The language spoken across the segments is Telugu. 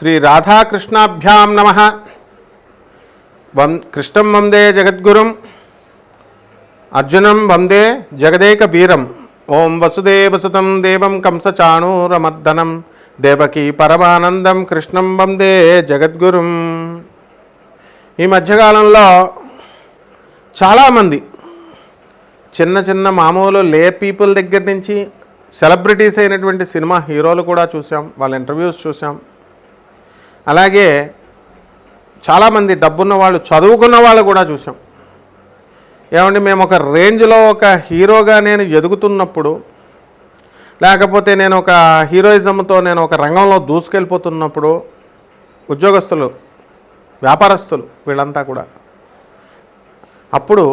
శ్రీ రాధాకృష్ణాభ్యాం నమ. వం కృష్ణం వందే జగద్గురుం అర్జునం వందే జగదేక వీరం ఓం వసుదేవసుతం దేవం కంసచాణూరమర్దనం దేవకీ పరమానందం కృష్ణం వందే జగద్గురుం. ఈ మధ్యకాలంలో చాలామంది చిన్న చిన్న మామూలు లే పీపుల్ దగ్గర నుంచి సెలబ్రిటీస్ అయినటువంటి సినిమా హీరోలు కూడా చూసాం వాళ్ళ ఇంటర్వ్యూస్ చూసాం. అలాగే చాలామంది డబ్బున్న వాళ్ళు చదువుకున్న వాళ్ళు కూడా చూసాం. ఏమంటే మేము ఒక రేంజ్లో ఒక హీరోగా నేను ఎదుగుతున్నప్పుడు లేకపోతే నేను ఒక హీరోయిజంతో నేను ఒక రంగంలో దూసుకెళ్ళిపోతున్నప్పుడు ఉద్యోగస్తులు వ్యాపారస్తులు వీళ్ళంతా కూడా. అప్పుడు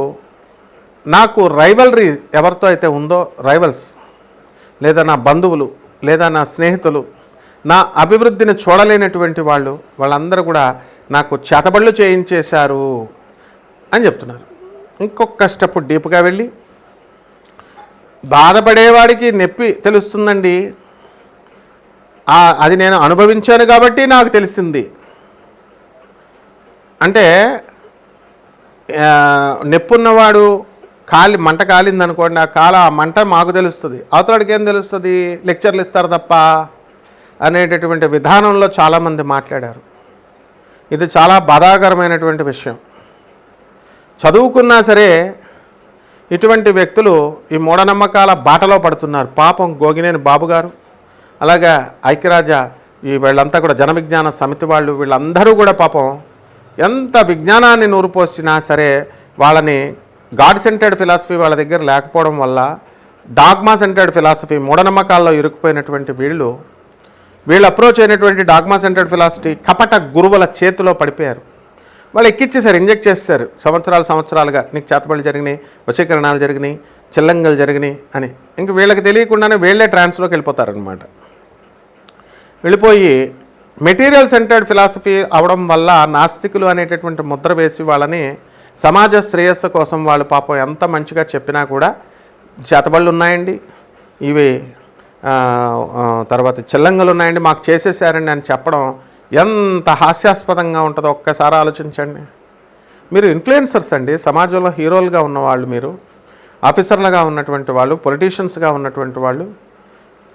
నాకు రైవల్రీ ఎవరితో అయితే ఉందో రైవల్స్ లేదా నా బంధువులు లేదా నా స్నేహితులు నా అభివృద్ధిని చూడలేనటువంటి వాళ్ళు వాళ్ళందరూ కూడా నాకు చేతబళ్ళు చేయించేశారు అని చెప్తున్నారు. ఇంకొక స్టెప్ డీప్గా వెళ్ళి బాధపడేవాడికి నొప్పి తెలుస్తుందండి. అది నేను అనుభవించాను కాబట్టి నాకు తెలిసింది. అంటే ఆ, నొప్పున్నవాడు కాలి మంట కాలిందనుకోండి ఆ కాల ఆ మంట మాకు తెలుస్తుంది. అవతలడికి ఏం తెలుస్తుంది? లెక్చర్లు ఇస్తారు తప్ప. అనేటటువంటి విధానంలో చాలామంది మాట్లాడారు. ఇది చాలా బాధాకరమైనటువంటి విషయం. చదువుకున్నా సరే ఇటువంటి వ్యక్తులు ఈ మూఢనమ్మకాల బాటలో పడుతున్నారు. పాపం గోగినేని బాబు గారు అలాగే ఐక్యరాజ ఈ వీళ్ళంతా కూడా జనవిజ్ఞాన సమితి వాళ్ళు వీళ్ళందరూ కూడా పాపం ఎంత విజ్ఞానాన్ని నూరుపోసినా సరే వాళ్ళని గాడ్ సెంటర్డ్ ఫిలాసఫీ వాళ్ళ దగ్గర లేకపోవడం వల్ల డాగ్మా సెంటర్డ్ ఫిలాసఫీ మూఢనమ్మకాల్లో ఇరుక్కుపోయినటువంటి వీళ్ళు వీళ్ళు అప్రోచ్ అయినటువంటి డాగ్మా సెంటర్డ్ ఫిలాసఫీ కపట గురువుల చేతిలో పడిపోయారు. వాళ్ళు ఎక్కిచ్చేసారు ఇంజెక్ట్ చేస్తారు. సంవత్సరాలు సంవత్సరాలుగా నీకు చేతబడులు జరిగినాయి వశీకరణాలు జరిగినాయి చిల్లంగలు జరిగినాయి అని. ఇంక వీళ్ళకి తెలియకుండానే వీళ్ళే ట్రాన్స్లోకి వెళ్ళిపోతారనమాట వెళ్ళిపోయి మెటీరియల్ సెంటర్డ్ ఫిలాసఫీ అవడం వల్ల నాస్తికులు అనేటటువంటి ముద్ర వేసి వాళ్ళని సమాజ శ్రేయస్సు కోసం వాళ్ళు పాపం ఎంత మంచిగా చెప్పినా కూడా చేతబళ్ళు ఉన్నాయండి. ఇవి తర్వాత చిల్లంగలు ఉన్నాయండి మాకు చేసేసారండి అని చెప్పడం ఎంత హాస్యాస్పదంగా ఉంటుందో ఒక్కసారి ఆలోచించండి. మీరు ఇన్ఫ్లుయెన్సర్స్ అండి సమాజంలో హీరోలుగా ఉన్నవాళ్ళు మీరు ఆఫీసర్లుగా ఉన్నటువంటి వాళ్ళు పొలిటీషియన్స్గా ఉన్నటువంటి వాళ్ళు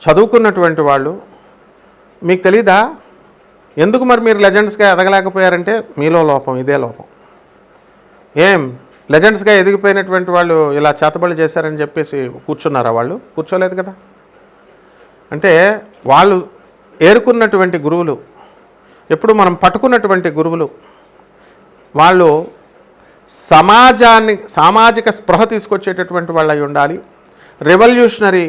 చదువుకున్నటువంటి వాళ్ళు మీకు తెలీదా? ఎందుకు మరి మీరు లెజెండ్స్గా ఎదగలేకపోయారంటే మీలో లోపం ఇదే లోపం. ఏం? లెజెండ్స్గా ఎదిగిపోయినటువంటి వాళ్ళు ఇలా చేతబడి చేశారని చెప్పేసి కూర్చున్నారా వాళ్ళు? కూర్చోలేదు కదా? అంటే వాళ్ళు ఏరుకున్నటువంటి గురువులు ఎప్పుడు మనం పట్టుకున్నటువంటి గురువులు వాళ్ళు సమాజాన్ని సామాజిక స్పృహ తీసుకొచ్చేటటువంటి వాళ్ళు అయి ఉండాలి రెవల్యూషనరీ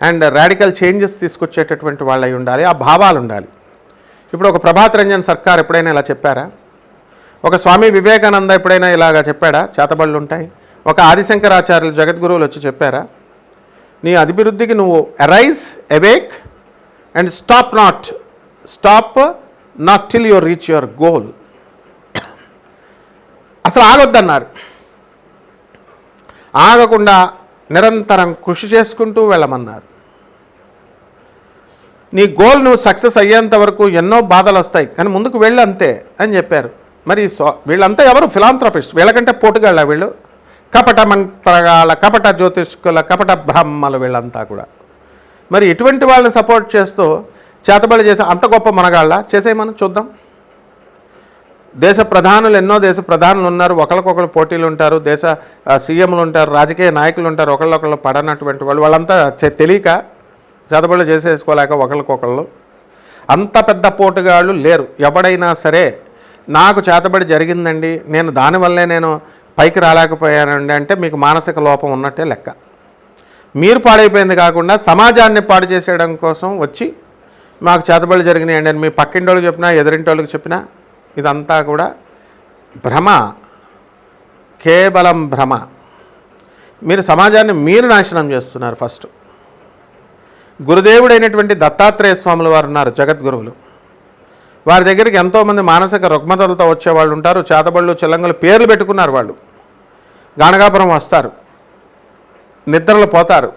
అండ్ రాడికల్ చేంజెస్ తీసుకొచ్చేటటువంటి వాళ్ళు అయి ఉండాలి ఆ భావాలు ఉండాలి. ఇప్పుడు ఒక ప్రభాత్ రంజన్ సర్కార్ ఎప్పుడైనా ఇలా చెప్పారా? ఒక స్వామి వివేకానంద ఎప్పుడైనా ఇలాగా చెప్పాడా? చేతబళ్ళు ఉంటాయి ఒక ఆదిశంకరాచార్యులు జగద్గురువులు వచ్చి చెప్పారా? నీ అభివృద్ధికి నువ్వు arise awake and stop not stop not till your reach your goal అసలు ఆగొద్దన్నారు. ఆగకుండా నిరంతరం కృషి చేసుకుంటూ వెళ్ళమన్నారు. నీ గోల్ నువ్వు సక్సెస్ అయ్యేంత వరకు ఎన్నో బాధలు వస్తాయి. కానీ ముందుకు వెళ్ళంతే అని చెప్పారు. మరి సో వీళ్ళంతా ఎవరు? ఫిలాంథ్రఫిస్ట్ వీళ్ళకంటే పోటుగాళ్ళ వీళ్ళు? కపట మంత్రగాళ్ళ కపట జ్యోతిష్కుల కపట బ్రహ్మలు వీళ్ళంతా కూడా. మరి ఇటువంటి వాళ్ళని సపోర్ట్ చేస్తూ చేతబడి చేసే అంత గొప్ప మనగాళ్ళ చేసేయమని చూద్దాం. దేశ ప్రధానులు ఎన్నో దేశ ప్రధానులు ఉన్నారు. ఒకరికొకరు పోటీలు ఉంటారు. దేశ సీఎంలు ఉంటారు. రాజకీయ నాయకులు ఉంటారు. ఒకళ్ళొకళ్ళు పడనటువంటి వాళ్ళు. వాళ్ళంతా తెలియక చేతబడులు చేసేసుకోలేక ఒకరికొకళ్ళు అంత పెద్ద పోటుగాళ్ళు లేరు. ఎవడైనా సరే నాకు చేతబడి జరిగిందండి. నేను దానివల్లే నేను పైకి రాలేకపోయానండి అంటే మీకు మానసిక లోపం ఉన్నట్టే లెక్క. మీరు పాడైపోయింది కాకుండా సమాజాన్ని పాడు చేసేయడం కోసం వచ్చి మాకు చేతబడులు జరిగినాయండి అని మీ పక్కింటోళ్ళకి చెప్పినా ఎదురింటోళ్ళకి చెప్పినా ఇదంతా కూడా భ్రమ. కేవలం భ్రమ. మీరు సమాజాన్ని మీరు నాశనం చేస్తున్నారు ఫస్ట్. గురుదేవుడైనటువంటి దత్తాత్రేయ స్వాముల వారు ఉన్నారు జగద్గురువులు. వారి దగ్గరికి ఎంతోమంది మానసిక రుగ్మతలతో వచ్చేవాళ్ళు ఉంటారు చేతబళ్ళు చిల్లంగలు పేర్లు పెట్టుకున్నారు వాళ్ళు. గానగాపురం వస్తారు. నిద్రలు పోతారు.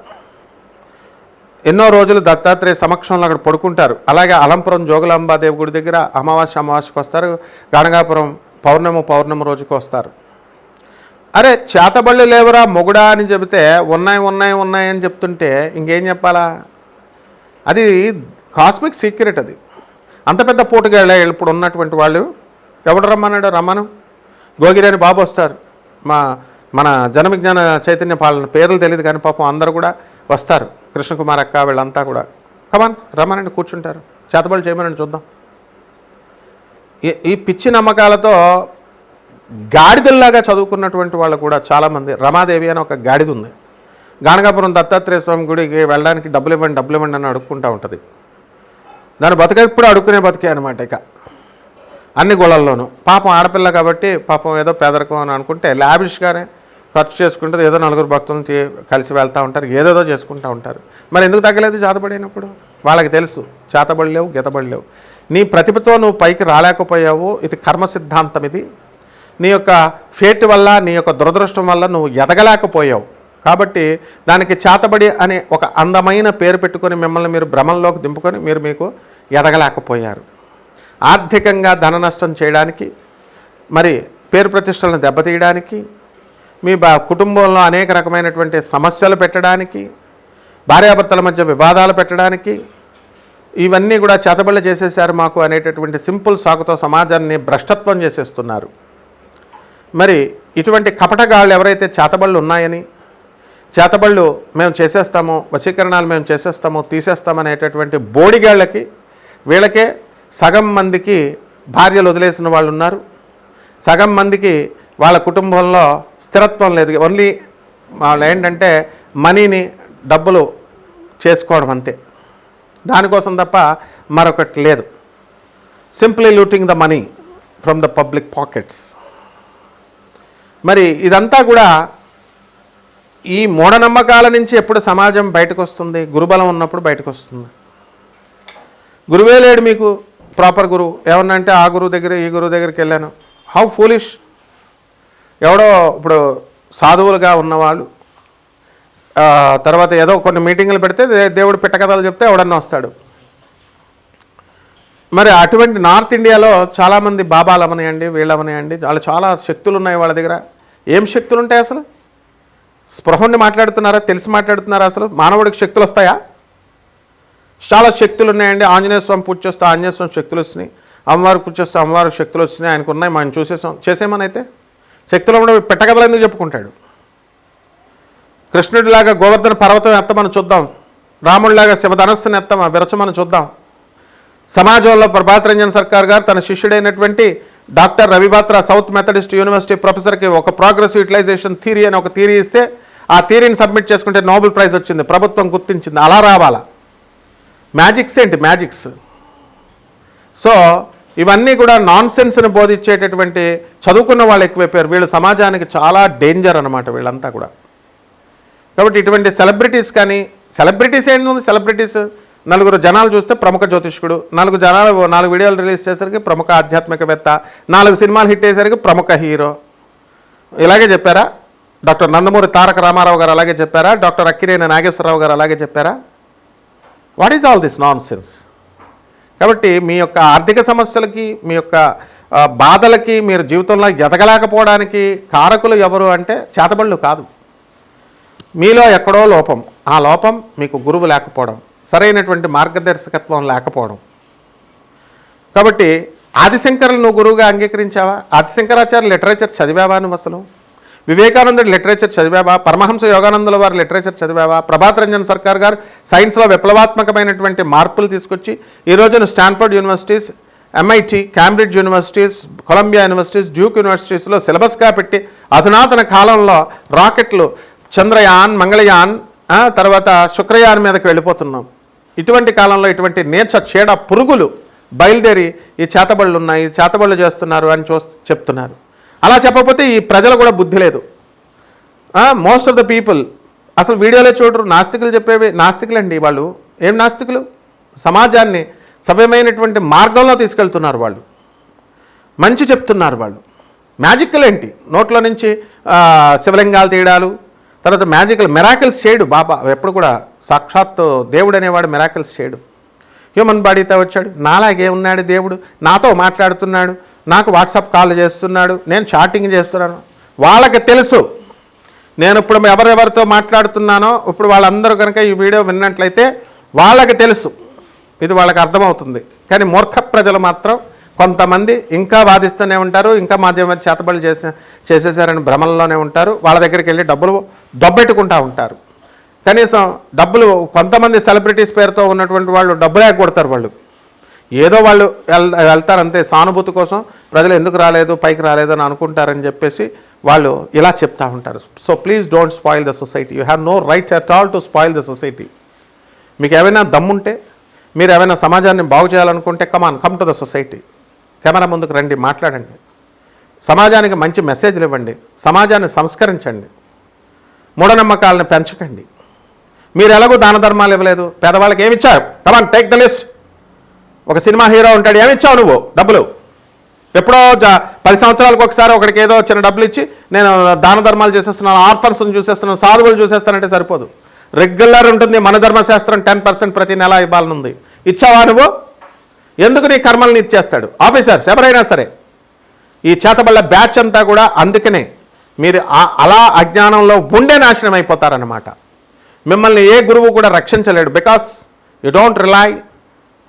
ఎన్నో రోజులు దత్తాత్రేయ సమక్షంలో అక్కడ పడుకుంటారు. అలాగే అలంపురం జోగులాంబాదేవి గుడి దగ్గర అమావాస్య అమావాస్యకు వస్తారు. గానగాపురం పౌర్ణమి పౌర్ణమి రోజుకు వస్తారు. అరే చేతబళ్ళు లేవురా మొగుడా అని చెబితే ఉన్నాయి ఉన్నాయి ఉన్నాయి అని చెప్తుంటే ఇంకేం చెప్పాలా? అది కాస్మిక్ సీక్రెట్ అది. అంత పెద్ద పోటుగా ఇప్పుడు ఉన్నటువంటి వాళ్ళు? ఎవడు రమ్మన్నాడు? రమ్మను. గోగిరేని బాబు వస్తారు. మా మన జనవిజ్ఞాన చైతన్య పాలన పేర్లు తెలియదు కానీ పాపం అందరూ కూడా వస్తారు. కృష్ణకుమార్ అక్క వీళ్ళంతా కూడా. కమాన్ రమ్మనండి కూర్చుంటారు. చేతబడి చేయమనండి చూద్దాం. ఈ- ఈ పిచ్చి నమ్మకాలతో గాడిదల్లాగా చదువుకున్నటువంటి వాళ్ళు కూడా చాలామంది. రమాదేవి అని ఒక గాడిద ఉంది గానగాపురం దత్తాత్రేయ స్వామి గుడికి వెళ్ళడానికి డబ్బులు ఇవ్వండి డబ్బులు ఇవ్వండి అని అడుక్కుంటూ ఉంటుంది. దాని బతుక ఎప్పుడు అడుక్కునే బతికే అనమాట ఇక. అన్ని గుళ్ళల్లోనూ పాపం ఆడపిల్ల కాబట్టి పాపం ఏదో పేదరికం అని అనుకుంటే లావిష్గానే ఖర్చు చేసుకుంటే ఏదో నలుగురు భక్తులతో కలిసి వెళ్తూ ఉంటారు. ఏదేదో చేసుకుంటూ ఉంటారు. మరి ఎందుకు తగ్గలేదు జాతపడినప్పుడు వాళ్ళకి తెలుసు. చేతబడి లేవు గీతబడి లేవు నీ ప్రతిభతో నువ్వు పైకి రాలేకపోయావు. ఇది కర్మ సిద్ధాంతం ఇది నీ యొక్క ఫేట్ వల్ల నీ యొక్క దురదృష్టం వల్ల నువ్వు ఎదగలేకపోయావు. కాబట్టి దానికి చేతబడి అనే ఒక అందమైన పేరు పెట్టుకొని మిమ్మల్ని మీరు భ్రమంలోకి దింపుకొని మీరు మీకు ఎదగలేకపోయారు. ఆర్థికంగా ధన నష్టం చేయడానికి మరి పేరు ప్రతిష్టలను దెబ్బతీయడానికి మీ బా కుటుంబంలో అనేక రకమైనటువంటి సమస్యలు పెట్టడానికి భార్యాభర్తల మధ్య వివాదాలు పెట్టడానికి ఇవన్నీ కూడా చేతబళ్ళు చేసేసారు మాకు అనేటటువంటి సింపుల్ సాకుతో సమాజాన్ని భ్రష్టత్వం చేసేస్తున్నారు. మరి ఇటువంటి కపటగాళ్ళు ఎవరైతే చేతబళ్ళు ఉన్నాయని చేతబళ్ళు మేము చేసేస్తాము వశీకరణాలు మేము చేసేస్తాము తీసేస్తామనేటటువంటి బోడిగాళ్ళకి వీళ్ళకే సగం మందికి భార్యలు వదిలేసిన వాళ్ళు ఉన్నారు. సగం మందికి వాళ్ళ కుటుంబంలో స్థిరత్వం లేదు. ఓన్లీ వాళ్ళు ఏంటంటే మనీని డబ్బులు చేసుకోవడం అంతే. దానికోసం తప్ప మరొకటి లేదు. Simply looting the money from the public pockets మరి ఇదంతా కూడా ఈ మూఢనమ్మకాల నుంచి ఎప్పుడు సమాజం బయటకు వస్తుంది గురుబలం ఉన్నప్పుడు బయటకు వస్తుంది గురువే లేడు మీకు ప్రాపర్ గురువు. ఏమన్నా అంటే ఆ గురువు దగ్గర ఈ గురువు దగ్గరికి వెళ్ళాను. హౌ ఫూలిష్ ఎవడో ఇప్పుడు సాధువులుగా ఉన్నవాళ్ళు. తర్వాత ఏదో కొన్ని మీటింగులు పెడితే దేవుడు పిట్టకథలు చెప్తే ఎవడన్నా వస్తాడు. మరి అటువంటి నార్త్ ఇండియాలో చాలామంది బాబాలు అవనాయండి వీళ్ళు అవనాయండి వాళ్ళు చాలా శక్తులు ఉన్నాయి వాళ్ళ దగ్గర. ఏం శక్తులు ఉంటాయి అసలు? స్పృహండి మాట్లాడుతున్నారా తెలిసి మాట్లాడుతున్నారా అసలు? మానవుడికి శక్తులు వస్తాయా? చాలా శక్తులు ఉన్నాయండి. ఆంజనేయ స్వామి పూజ చేస్తే ఆంజనేయ స్వామి శక్తులు వచ్చినాయి. అమ్మవారు పూజ చేస్తే అమ్మవారు శక్తులు వచ్చినాయి. ఆయనకు ఉన్నాయి. మనం చూసేసాం. చేసేమని అయితే? శక్తులు కూడా పెట్టగదలు ఎందుకు చెప్పుకుంటాడు? కృష్ణుడిలాగా గోవర్ధన పర్వతం ఎత్తమని చూద్దాం. రాముడిలాగా శివధనస్సుని ఎత్తమా విరచమని చూద్దాం. సమాజంలో ప్రభాత్ రంజన్ సర్కార్ గారు తన శిష్యుడైనటువంటి doctor Ravi Batra south Methodist university ప్రొఫెసర్కి ఒక ప్రోగ్రెస్ యూటిలైజేషన్ థియరీ అని ఒక థియరీ ఇస్తే ఆ థియరీని సబ్మిట్ చేసుకుంటే నోబెల్ ప్రైజ్ వచ్చింది ప్రభుత్వం గుర్తించింది. అలా రావాలా? మ్యాజిక్స్ ఏంటి? మ్యాజిక్స్ సో ఇవన్నీ కూడా నాన్ సెన్స్ని బోధించేటటువంటి చదువుకున్న వాళ్ళు ఎక్కువైపోయారు. వీళ్ళు సమాజానికి చాలా డేంజర్ అనమాట వీళ్ళంతా కూడా. కాబట్టి ఇటువంటి సెలబ్రిటీస్ కానీ సెలబ్రిటీస్ ఏంటి ఉంది సెలబ్రిటీస్ నలుగురు జనాలు చూస్తే ప్రముఖ జ్యోతిష్కుడు నాలుగు జనాలు నాలుగు వీడియోలు రిలీజ్ చేసరికి ప్రముఖ ఆధ్యాత్మికవేత్త నాలుగు సినిమాలు హిట్ అయ్యేసరికి ప్రముఖ హీరో. ఇలాగే చెప్పారా? డాక్టర్ నందమూరి తారక రామారావు గారు అలాగే చెప్పారా? డాక్టర్ అక్కిరేని నాగేశ్వరరావు గారు అలాగే చెప్పారా? What is all this nonsense కాబట్టి మీ యొక్క ఆర్థిక సమస్యలకి మీ యొక్క బాధలకి మీరు జీవితంలో ఎదగలేకపోవడానికి కారకులు ఎవరు అంటే చేతబళ్ళు కాదు. మీలో ఎక్కడో లోపం. ఆ లోపం మీకు గురువు లేకపోవడం. సరైనటువంటి మార్గదర్శకత్వం లేకపోవడం. కాబట్టి ఆదిశంకరులు నువ్వు గురువుగా అంగీకరించావా? ఆదిశంకరాచార్య లిటరేచర్ చదివావా నువ్వు అసలు? వివేకానందుడు లిటరేచర్ చదివావా? పరమహంస యోగానందుల వారి లిటరేచర్ చదివావా? ప్రభాత్ రంజన్ సర్కార్ గారు సైన్స్లో విప్లవాత్మకమైనటువంటి మార్పులు తీసుకొచ్చి ఈ రోజున Stanford universities MIT Cambridge universities Columbia universities Duke యూనివర్సిటీస్లో సిలబస్గా పెట్టి అధునాతన కాలంలో రాకెట్లు చంద్రయాన్ మంగళయాన్ తర్వాత శుక్రయాన్ మీదకి వెళ్ళిపోతున్నాం. ఇటువంటి కాలంలో ఇటువంటి నేచ చీడ పురుగులు బయలుదేరి ఈ చేతబళ్ళు ఉన్నాయి ఈ చేతబళ్ళు చేస్తున్నారు అని చూ చెప్తున్నారు. అలా చెప్పకపోతే ఈ ప్రజలు కూడా బుద్ధి లేదు. మోస్ట్ ఆఫ్ ద పీపుల్ అసలు వీడియోలో చూడరు నాస్తికులు చెప్పేవి నాస్తికులండి వాళ్ళు. ఏం నాస్తికులు? సమాజాన్ని సవ్యమైనటువంటి మార్గంలో తీసుకెళ్తున్నారు వాళ్ళు. మంచి చెప్తున్నారు వాళ్ళు. మ్యాజిక్లు ఏంటి? నోట్లో నుంచి శివలింగాలు తీయడాలు తర్వాత మ్యాజికల్ మెరాకిల్స్ చేయడు బాబా. ఎప్పుడు కూడా సాక్షాత్ దేవుడు అనేవాడు మెరాకిల్స్ చేయడు. హ్యూమన్ బాడీతో వచ్చాడు. నాలాగే ఉన్నాడు దేవుడు. నాతో మాట్లాడుతున్నాడు. నాకు వాట్సాప్ కాల్ చేస్తున్నాడు. నేను చాటింగ్ చేస్తున్నాను. వాళ్ళకి తెలుసు. నేను ఇప్పుడు ఎవరెవరితో మాట్లాడుతున్నానో ఇప్పుడు వాళ్ళందరూ కనుక ఈ వీడియో విన్నట్లయితే వాళ్ళకి తెలుసు. ఇది వాళ్ళకి అర్థమవుతుంది. కానీ మూర్ఖ ప్రజలు మాత్రం కొంతమంది ఇంకా వాదిస్తూనే ఉంటారు ఇంకా మాధ్యమ చేతబడులు చేసే చేసేసారని భ్రమల్లోనే ఉంటారు వాళ్ళ దగ్గరికి వెళ్ళి డబ్బులు దొబ్బెట్టుకుంటూ ఉంటారు. కనీసం డబ్బులు కొంతమంది సెలబ్రిటీస్ పేరుతో ఉన్నటువంటి వాళ్ళు డబ్బులే కొడతారు వాళ్ళు. ఏదో వాళ్ళు వెళ్తారంతే సానుభూతి కోసం ప్రజలు ఎందుకు రాలేదు పైకి రాలేదు అని అనుకుంటారని చెప్పేసి వాళ్ళు ఇలా చెప్తా ఉంటారు. So please don't spoil the society you have no right at all to spoil the society మీకు ఏమైనా దమ్ముంటే మీరు ఏమైనా సమాజాన్ని బాగు చేయాలనుకుంటే come on come to the society camera ముందుకు రండి మాట్లాడండి. సమాజానికి మంచి మెసేజ్లు ఇవ్వండి. సమాజాన్ని సంస్కరించండి. మూఢనమ్మకాలను పెంచకండి. మీరు ఎలాగో దాన ధర్మాలు ఇవ్వలేదు. పేదవాళ్ళకి ఏమిచ్చారు come on take the list ఒక సినిమా హీరో ఉంటాడు ఏమిచ్చావు నువ్వు? డబ్బులు. ఎప్పుడో జా- పది సంవత్సరాలకు ఒకసారి ఒకడికి ఏదో చిన్న డబ్బులు ఇచ్చి నేను దాన ధర్మాలు చేసేస్తున్నాను ఆర్ఫన్స్ని చూసేస్తున్నాను సాధువులు చూసేస్తానంటే సరిపోదు. రెగ్యులర్ ఉంటుంది మన ధర్మశాస్త్రం టెన్ పర్సెంట్ ప్రతి నెల ఇవ్వాలనుంది. ఇచ్చావా నువ్వు? ఎందుకు నీ కర్మల్ని ఇచ్చేస్తాడు ఆఫీసర్స్ ఎవరైనా సరే ఈ చేతబళ్ళ బ్యాచ్ అంతా కూడా అందుకనే మీరు అలా అజ్ఞానంలో ఉండే నాశనం అయిపోతారనమాట మిమ్మల్ని ఏ గురువు కూడా రక్షించలేడు because you don't rely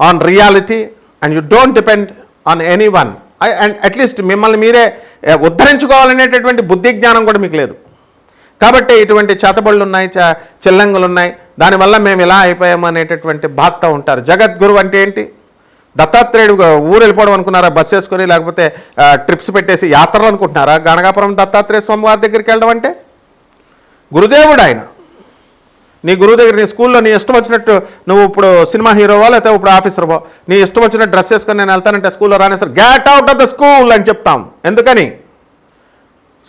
on reality and you don't depend on anyone and at least మిమ్మల్ని మీరే ఉద్ధరించుకోవాలనేటటువంటి బుద్ధి జ్ఞానం కూడా మీకు లేదు. కాబట్టి ఇటువంటి చేతబళ్ళు ఉన్నాయి చ చిల్లంగులు ఉన్నాయి. దానివల్ల మేము ఇలా అయిపోయాము అనేటటువంటి బాధతో ఉంటారు. జగద్గురు అంటే ఏంటి? దత్తాత్రేయుడు ఊరు వెళ్ళిపోవడం అనుకున్నారా? బస్ వేసుకొని లేకపోతే ట్రిప్స్ పెట్టేసి యాత్రలు అనుకుంటున్నారా? గణగాపురం దత్తాత్రేయ స్వామి వారి దగ్గరికి వెళ్ళడం అంటే? గురుదేవుడు ఆయన. నీ గురువు దగ్గర నీ స్కూల్లో నీ ఇష్టం వచ్చినట్టు నువ్వు ఇప్పుడు సినిమా హీరోవా లేకపోతే ఇప్పుడు ఆఫీసర్వో? నీ ఇష్టం వచ్చినట్టు డ్రెస్ వేసుకొని నేను వెళ్తానంటే స్కూల్లో రానే sir get out of the school అని చెప్తాం. ఎందుకని?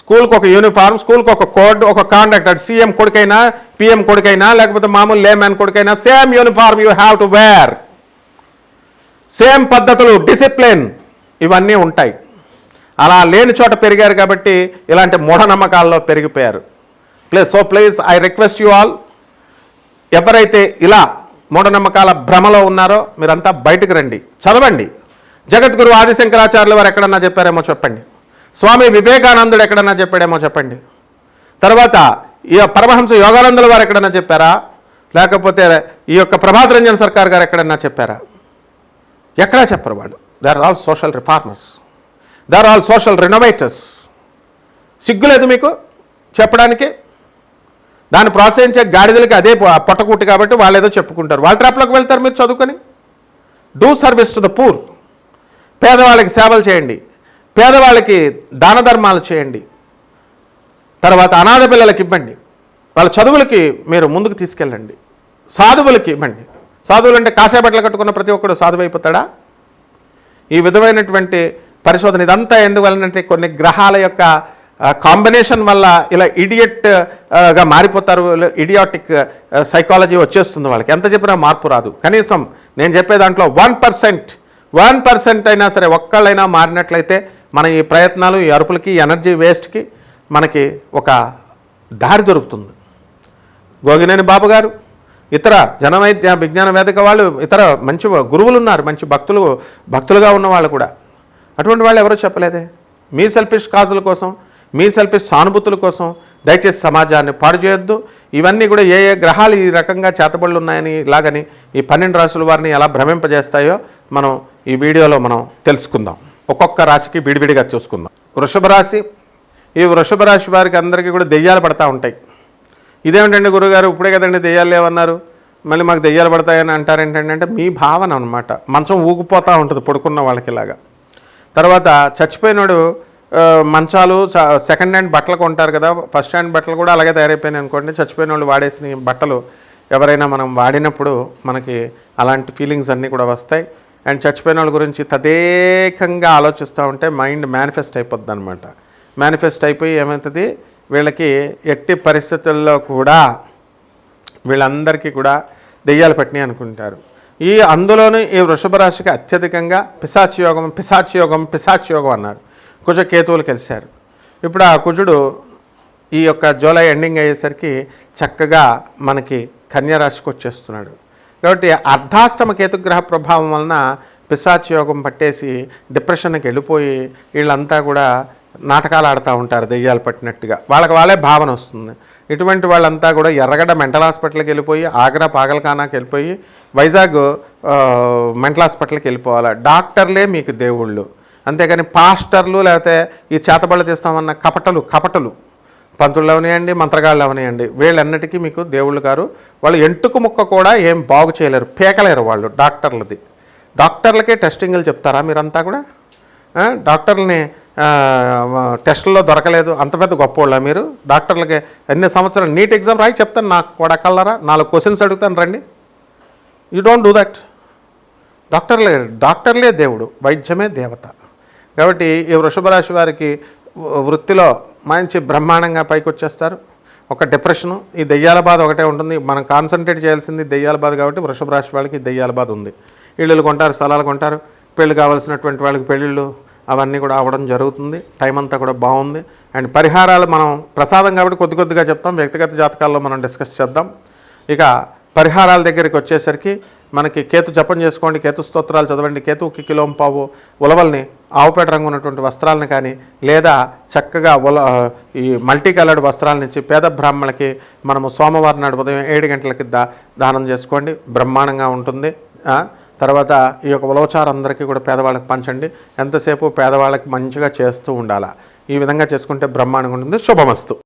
స్కూల్కి ఒక యూనిఫామ్ స్కూల్కి ఒక కోడ్ ఒక కాండక్ట్ అటు సీఎం కొడుకైనా పిఎం కొడుకైనా లేకపోతే మామూలు లేమ్యాన్ కొడుకైనా same uniform you have to wear. Same పద్ధతులు డిసిప్లిన్ ఇవన్నీ ఉంటాయి. అలా లేని చోట పెరిగారు కాబట్టి ఇలాంటి మూఢనమ్మకాల్లో పెరిగిపోయారు. Please so please I request you all ఎవరైతే ఇలా మూఢనమ్మకాల భ్రమలో ఉన్నారో మీరంతా బయటకు రండి. చదవండి. జగద్గురు ఆదిశంకరాచార్యులు వారు ఎక్కడన్నా చెప్పారేమో చెప్పండి. స్వామి వివేకానందుడు ఎక్కడన్నా చెప్పాడేమో చెప్పండి. తర్వాత ఈ పరమహంస యోగానందుల వారు ఎక్కడన్నా చెప్పారా? లేకపోతే ఈ యొక్క ప్రభాత్ రంజన్ సర్కార్ గారు ఎక్కడన్నా చెప్పారా? ఎక్కడా చెప్పరు వాళ్ళు. They are all social reformers they are all social renovators సిగ్గులేదు మీకు చెప్పడానికి? దాన్ని ప్రోత్సహించే గాడిదలకి అదే పొట్టకూట్టు కాబట్టి వాళ్ళు ఏదో చెప్పుకుంటారు. వాళ్ళ ట్రాప్లోకి వెళ్తారు మీరు చదువుకొని? Do service to the poor పేదవాళ్ళకి సేవలు చేయండి. పేదవాళ్ళకి దాన ధర్మాలు చేయండి. తర్వాత అనాథ పిల్లలకి ఇవ్వండి. వాళ్ళ చదువులకి మీరు ముందుకు తీసుకెళ్ళండి. సాధువులకి ఇవ్వండి. సాధువులు అంటే కాషాయ బట్టలు కట్టుకున్న ప్రతి ఒక్కడు సాధువు అయిపోతాడా? ఈ విధమైనటువంటి పరిశోధన ఇదంతా ఎందువలనంటే కొన్ని గ్రహాల యొక్క కాంబినేషన్ వల్ల ఇలా ఇడియట్గా మారిపోతారు ఇడియాటిక్ సైకాలజీ వచ్చేస్తుంది వాళ్ళకి. ఎంత చెప్పినా మార్పు రాదు. కనీసం నేను చెప్పే దాంట్లో వన్ పర్సెంట్ వన్ పర్సెంట్ అయినా సరే ఒక్కళ్ళైనా మారినట్లయితే మన ఈ ప్రయత్నాలు ఈ అరుపులకి ఈ ఎనర్జీ వేస్ట్కి మనకి ఒక దారి దొరుకుతుంది. గోగినేని బాబు గారు ఇతర జనవైద్య విజ్ఞాన వేదిక వాళ్ళు ఇతర మంచి గురువులు ఉన్నారు మంచి భక్తులు భక్తులుగా ఉన్న వాళ్ళు కూడా. అటువంటి వాళ్ళు ఎవరో చెప్పలేదే? మీ సెల్ఫిష్ కాజుల కోసం మీ సెల్ఫిష్ సానుభూతుల కోసం దయచేసి సమాజాన్ని పాడు చేయొద్దు. ఇవన్నీ కూడా ఏ ఏ గ్రహాలు ఈ రకంగా చేతబడులు ఉన్నాయని ఇలాగని ఈ పన్నెండు రాశుల వారిని ఎలా భ్రమింపజేస్తాయో మనం ఈ వీడియోలో మనం తెలుసుకుందాం. ఒక్కొక్క రాశికి విడివిడిగా చూసుకుందాం. వృషభ రాశి ఈ వృషభ రాశి వారికి అందరికీ కూడా దెయ్యాలు పడతా ఉంటాయి. ఇదేమిటండి గురుగారు? ఇప్పుడే కదండి దెయ్యాలు లేవన్నారు. మళ్ళీ మాకు దెయ్యాలు పడతాయని అంటారేంటండి అంటే మీ భావన అనమాట మంచం ఊగిపోతూ ఉంటుంది పడుకున్న వాళ్ళకి ఇలాగా. తర్వాత చచ్చిపోయినాడు మంచాలు సెకండ్ హ్యాండ్ బట్టలు కొంటారు కదా ఫస్ట్ హ్యాండ్ బట్టలు కూడా అలాగే తయారైపోయినాయి అనుకోండి చచ్చిపోయిన వాళ్ళు వాడేసిన బట్టలు ఎవరైనా మనం వాడినప్పుడు మనకి అలాంటి ఫీలింగ్స్ అన్నీ కూడా వస్తాయి. అండ్ చచ్చిపోయిన వాళ్ళ గురించి తదేకంగా ఆలోచిస్తూ ఉంటే మైండ్ మేనిఫెస్ట్ అయిపోద్ది అనమాట మేనిఫెస్ట్ అయిపోయి ఏమవుతుంది? వీళ్ళకి ఎట్టి పరిస్థితుల్లో కూడా వీళ్ళందరికీ కూడా దెయ్యాలు పట్టినాయి అనుకుంటారు. ఈ అందులోనూ ఈ వృషభ రాశికి అత్యధికంగా పిశాచి యోగం పిశాచి యోగం పిశాచి యోగం అన్నారు. కుజ కేతువులు కలిశారు. ఇప్పుడు ఆ కుజుడు ఈ యొక్క జూలై ఎండింగ్ అయ్యేసరికి చక్కగా మనకి కన్యా రాశికి వచ్చేస్తున్నాడు. కాబట్టి అర్ధాష్టమ కేతుగ్రహ ప్రభావం వలన పిశాచ యోగం పట్టేసి డిప్రెషన్కి వెళ్ళిపోయి వీళ్ళంతా కూడా నాటకాలు ఆడుతూ ఉంటారు దెయ్యాలు పట్టినట్టుగా. వాళ్ళకి వాళ్ళే భావన వస్తుంది. ఇటువంటి వాళ్ళంతా కూడా ఎర్రగడ్డ మెంటల్ హాస్పిటల్కి వెళ్ళిపోయి ఆగ్రా పాగల్ఖానాకి వెళ్ళిపోయి వైజాగ్ మెంటల్ హాస్పిటల్కి వెళ్ళిపోవాలి? డాక్టర్లే మీకు దేవుళ్ళు. అంతేగాని పాస్టర్లు లేకపోతే ఈ చేతబళ్ళు తీస్తామన్న కపటలు కపటలు. పంతులు అవనియండి మంత్రగాళ్ళు అవనియండి వీళ్ళన్నిటికీ మీకు దేవుళ్ళు గారు. వాళ్ళు ఎంటుకు ముక్క కూడా ఏం బాగు చేయలేరు పేకలేరు వాళ్ళు డాక్టర్లది. డాక్టర్లకే టెస్టింగ్లు చెప్తారా మీరంతా కూడా? డాక్టర్లని టెస్టుల్లో దొరకలేదు. అంత పెద్ద గొప్పవాళ్ళ మీరు? డాక్టర్లకి ఎన్ని సంవత్సరాలు నీట్ ఎగ్జామ్ రాయి చెప్తాను నాకు కూడా కల్లరా నాలుగు క్వశ్చన్స్ అడుగుతాను రండి. You don't do that. డాక్టర్లే డాక్టర్లే దేవుడు వైద్యమే దేవత. కాబట్టి ఈ వృషభ రాశి వారికి వృత్తిలో మంచి బ్రహ్మాండంగా పైకి వచ్చేస్తారు ఒక డిప్రెషను ఈ దెయ్యాల బాధ ఒకటే ఉంటుంది. మనం కాన్సన్ట్రేట్ చేయాల్సింది దెయ్యాల బాధ కాబట్టి వృషభ రాశి వాళ్ళకి దెయ్యాల బాధ ఉంది. ఇళ్ళు కొంటారు స్థలాలు కొంటారు. పెళ్ళి కావాల్సినటువంటి వాళ్ళకి పెళ్ళిళ్ళు అవన్నీ కూడా అవ్వడం జరుగుతుంది. టైం అంతా కూడా బాగుంది. అండ్ పరిహారాలు మనం ప్రసాదం కాబట్టి కొద్ది కొద్దిగా చెప్తాం. వ్యక్తిగత జాతకాల్లో మనం డిస్కస్ చేద్దాం. ఇక పరిహారాల దగ్గరికి వచ్చేసరికి మనకి కేతు జపం చేసుకోండి కేతు స్తోత్రాలు చదవండి కేతుకి కిలోం పావు ఉలవల్ని ఆవుపేట రంగు ఉన్నటువంటి వస్త్రాలను కానీ లేదా చక్కగా ఉల ఈ మల్టీ కలర్డ్ వస్త్రాలను ఇచ్చి పేద బ్రాహ్మణులకి మనము సోమవారం నాడు ఉదయం ఏడు గంటలకి కింద దానం చేసుకోండి. బ్రహ్మాండంగా ఉంటుంది. తర్వాత ఈ యొక్క ఉలవచారు అందరికీ కూడా పేదవాళ్ళకి పంచండి. ఎంతసేపు పేదవాళ్ళకి మంచిగా చేస్తూ ఉండాలా? ఈ విధంగా చేసుకుంటే బ్రహ్మాండంగా ఉంటుంది. శుభమస్తు.